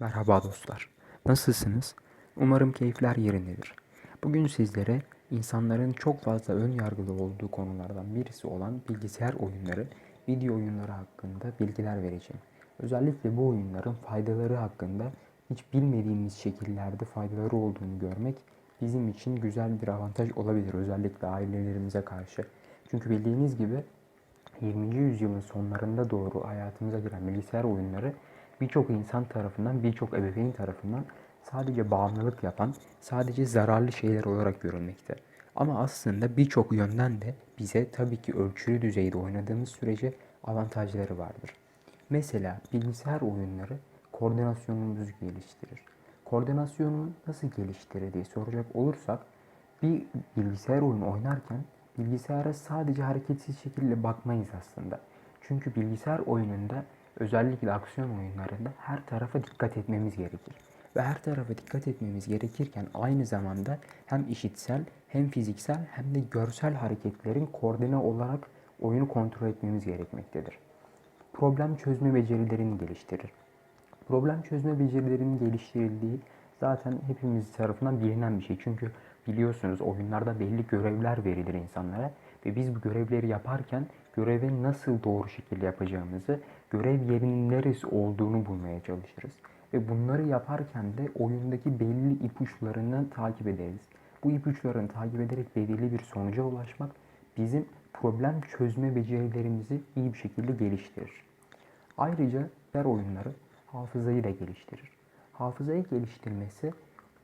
Merhaba dostlar. Nasılsınız? Umarım keyifler yerindedir. Bugün sizlere insanların çok fazla ön yargılı olduğu konulardan birisi olan bilgisayar oyunları, video oyunları hakkında bilgiler vereceğim. Özellikle bu oyunların faydaları hakkında hiç bilmediğimiz şekillerde faydaları olduğunu görmek bizim için güzel bir avantaj olabilir özellikle ailelerimize karşı. Çünkü bildiğiniz gibi 20. yüzyılın sonlarında doğru hayatımıza giren bilgisayar oyunları birçok insan tarafından, birçok ebeveyn tarafından sadece bağımlılık yapan, sadece zararlı şeyler olarak görülmekte. Ama aslında birçok yönden de bize tabii ki ölçülü düzeyde oynadığımız sürece avantajları vardır. Mesela bilgisayar oyunları koordinasyonumuzu geliştirir. Koordinasyonu nasıl geliştirir diye soracak olursak bir bilgisayar oyunu oynarken bilgisayara sadece hareketsiz şekilde bakmayız aslında. Çünkü bilgisayar oyununda özellikle aksiyon oyunlarında her tarafa dikkat etmemiz gerekir. Ve her tarafa dikkat etmemiz gerekirken aynı zamanda hem işitsel hem fiziksel hem de görsel hareketlerin koordine olarak oyunu kontrol etmemiz gerekmektedir. Problem çözme becerilerini geliştirir. Problem çözme becerilerinin geliştirildiği zaten hepimiz tarafından bilinen bir şey. Çünkü biliyorsunuz oyunlarda belli görevler verilir insanlara ve biz bu görevleri yaparken görevi nasıl doğru şekilde yapacağımızı, görev yerinin neresi olduğunu bulmaya çalışırız. Ve bunları yaparken de oyundaki belli ipuçlarını takip ederiz. Bu ipuçlarını takip ederek belirli bir sonuca ulaşmak bizim problem çözme becerilerimizi iyi bir şekilde geliştirir. Ayrıca diğer oyunları hafızayı da geliştirir. Hafızayı geliştirmesi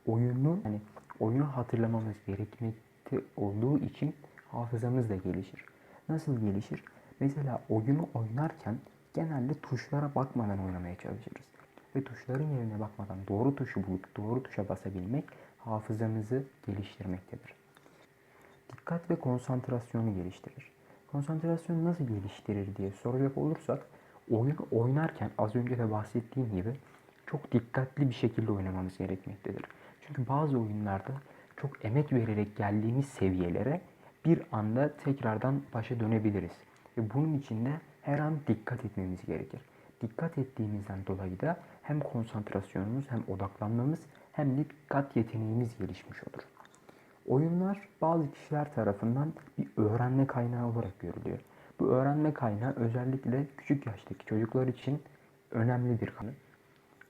oyunu yani oyunu hatırlamamız gerekmekte olduğu için hafızamız da gelişir. Nasıl gelişir? Mesela oyunu oynarken genelde tuşlara bakmadan oynamaya çalışırız. Ve tuşların yerine bakmadan doğru tuşu bulup doğru tuşa basabilmek hafızamızı geliştirmektedir. Dikkat ve konsantrasyonu geliştirir. Konsantrasyonu nasıl geliştirir diye soracak olursak oyun oynarken az önce de bahsettiğim gibi çok dikkatli bir şekilde oynamamız gerekmektedir. Çünkü bazı oyunlarda çok emek vererek geldiğimiz seviyelere bir anda tekrardan başa dönebiliriz. Ve bunun için de her an dikkat etmemiz gerekir. Dikkat ettiğimizden dolayı da hem konsantrasyonumuz hem odaklanmamız hem de dikkat yeteneğimiz gelişmiş olur. Oyunlar bazı kişiler tarafından bir öğrenme kaynağı olarak görülüyor. Bu öğrenme kaynağı özellikle küçük yaştaki çocuklar için önemli bir konu.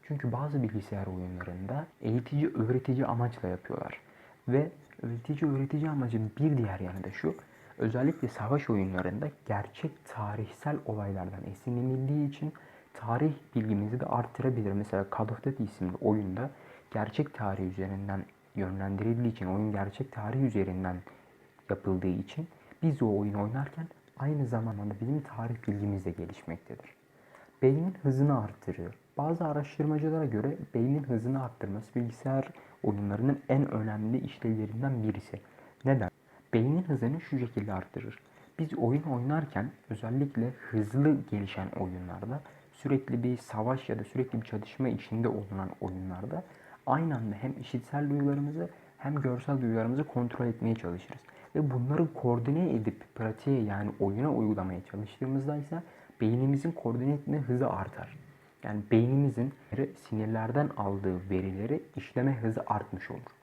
Çünkü bazı bilgisayar oyunlarında eğitici öğretici amaçla yapıyorlar. Ve öğretici öğretici amacın bir diğer yanı da şu. Özellikle savaş oyunlarında gerçek tarihsel olaylardan esinlenildiği için tarih bilgimizi de arttırabilir. Mesela Call of Duty isimli oyunda gerçek tarih üzerinden yönlendirildiği için, oyun gerçek tarih üzerinden yapıldığı için biz o oyunu oynarken aynı zamanda bizim tarih bilgimiz de gelişmektedir. Beynin hızını arttırıyor. Bazı araştırmacılara göre beynin hızını arttırması bilgisayar oyunlarının en önemli işlevlerinden birisi. Neden? Beynin hızını şu şekilde arttırır. Biz oyun oynarken özellikle hızlı gelişen oyunlarda sürekli bir savaş ya da sürekli bir çatışma içinde olunan oyunlarda aynı anda hem işitsel duyularımızı hem görsel duyularımızı kontrol etmeye çalışırız. Ve bunları koordine edip pratiğe yani oyuna uygulamaya çalıştığımızda ise beynimizin koordine etme hızı artar. Yani beynimizin sinirlerden aldığı verileri işleme hızı artmış olur.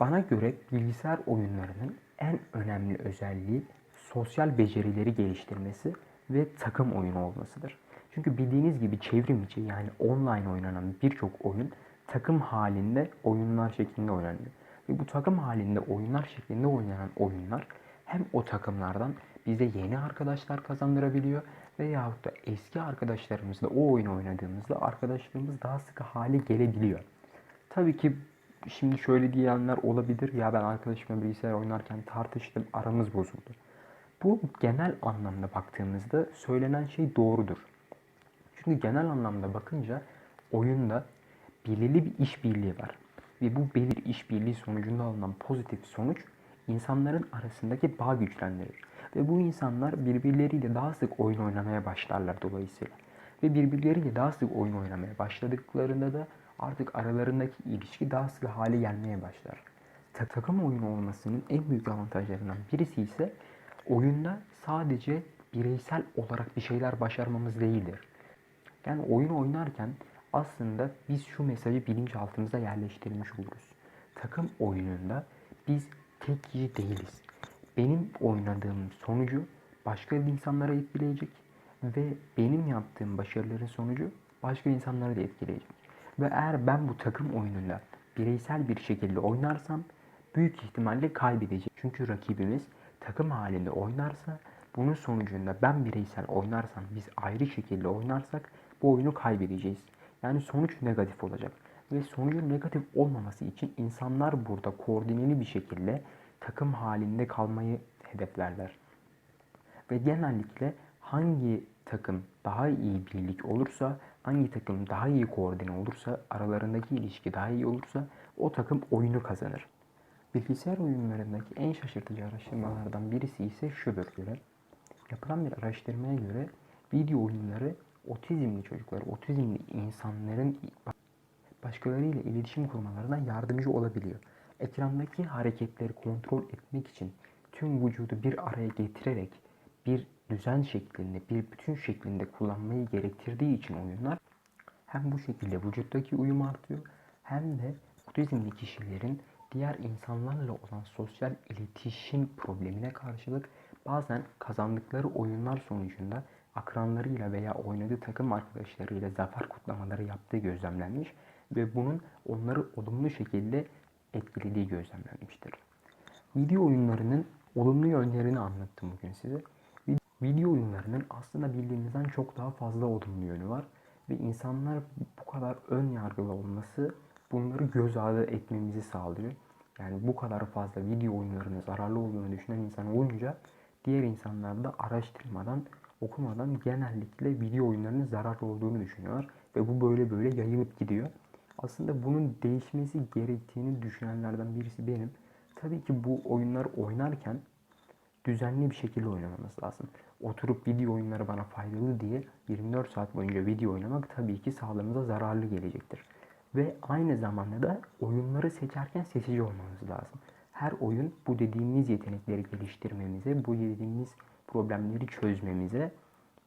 Bana göre bilgisayar oyunlarının en önemli özelliği sosyal becerileri geliştirmesi ve takım oyunu olmasıdır. Çünkü bildiğiniz gibi çevrim içi yani online oynanan birçok oyun takım halinde oyunlar şeklinde oynanıyor. Ve bu takım halinde oyunlar şeklinde oynanan oyunlar hem o takımlardan bize yeni arkadaşlar kazandırabiliyor veyahut da eski arkadaşlarımızla o oyunu oynadığımızda arkadaşlığımız daha sıkı hale gelebiliyor. Tabii ki şimdi şöyle diyenler olabilir ya ben arkadaşımla bilgisayar oynarken tartıştım aramız bozuldu. Bu genel anlamda baktığımızda söylenen şey doğrudur. Çünkü genel anlamda bakınca oyunda belirli bir işbirliği var. Ve bu belirli işbirliği sonucunda alınan pozitif sonuç insanların arasındaki bağ güçlendirir. Ve bu insanlar birbirleriyle daha sık oyun oynamaya başlarlar dolayısıyla. Ve birbirleriyle daha sık oyun oynamaya başladıklarında da artık aralarındaki ilişki daha sık hale gelmeye başlar. Ta- Takım oyunu olmasının en büyük avantajlarından birisi ise oyunda sadece bireysel olarak bir şeyler başarmamız değildir. Yani oyun oynarken Aslında biz şu mesajı bilinçaltımıza yerleştirmiş oluruz. Takım oyununda biz tek kişi değiliz. Benim oynadığım sonucu başka insanlara etkileyecek ve benim yaptığım başarıların sonucu başka insanları da etkileyecek. Ve eğer ben bu takım oyunuyla bireysel bir şekilde oynarsam büyük ihtimalle kaybedeceğim. Çünkü rakibimiz takım halinde oynarsa bunun sonucunda ben bireysel oynarsam biz ayrı şekilde oynarsak bu oyunu kaybedeceğiz. Yani sonuç negatif olacak. Ve sonucun negatif olmaması için insanlar burada koordineli bir şekilde takım halinde kalmayı hedeflerler. Ve genellikle hangi takım daha iyi birlik olursa, hangi takım daha iyi koordine olursa, aralarındaki ilişki daha iyi olursa o takım oyunu kazanır. Bilgisayar oyunlarındaki en şaşırtıcı araştırmalardan birisi ise şudur göre. Yapılan bir araştırmaya göre video oyunları otizmli çocuklar, otizmli insanların başkalarıyla iletişim kurmalarına yardımcı olabiliyor. Ekrandaki hareketleri kontrol etmek için tüm vücudu bir araya getirerek bir düzen şeklinde, bir bütün şeklinde kullanmayı gerektirdiği için oyunlar hem bu şekilde vücuttaki uyum artıyor hem de otizmli kişilerin diğer insanlarla olan sosyal iletişim problemine karşılık bazen kazandıkları oyunlar sonucunda akranlarıyla veya oynadığı takım arkadaşlarıyla zafer kutlamaları yaptığı gözlemlenmiş ve bunun onları olumlu şekilde etkilediği gözlemlenmiştir. Video oyunlarının olumlu yönlerini anlattım bugün size. Video oyunlarının aslında bildiğimizden çok daha fazla olumlu yönü var ve insanlar bu kadar ön yargılı olması bunları göz ardı etmemizi sağlıyor. Yani bu kadar fazla video oyunlarının zararlı olduğunu düşünen insan olunca diğer insanlar da araştırmadan, okumadan genellikle video oyunlarının zararlı olduğunu düşünüyorlar ve bu böyle böyle yayılıp gidiyor. Aslında bunun değişmesi gerektiğini düşünenlerden birisi benim. Tabii ki bu oyunlar oynarken düzenli bir şekilde oynamamız lazım. Oturup video oyunları bana faydalı diye 24 saat boyunca video oynamak tabii ki sağlığımıza zararlı gelecektir. Ve aynı zamanda da oyunları seçerken seçici olmamız lazım. Her oyun bu dediğimiz yetenekleri geliştirmemize, bu dediğimiz problemleri çözmemize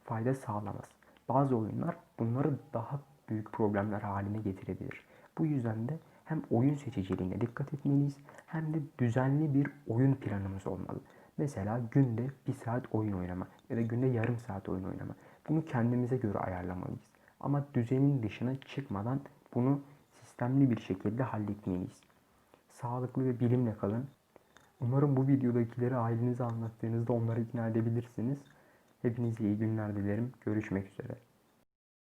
fayda sağlamaz. Bazı oyunlar bunları daha büyük problemler haline getirebilir. Bu yüzden de hem oyun seçiciliğine dikkat etmeliyiz hem de düzenli bir oyun planımız olmalı. Mesela günde bir saat oyun oynama ya da günde yarım saat oyun oynama. Bunu kendimize göre ayarlamalıyız. Ama düzenin dışına çıkmadan bunu sistemli bir şekilde halletmeliyiz. Sağlıklı ve bilimle kalın. Umarım bu videodakileri ailenize anlattığınızda onları ikna edebilirsiniz. Hepinize iyi günler dilerim. Görüşmek üzere.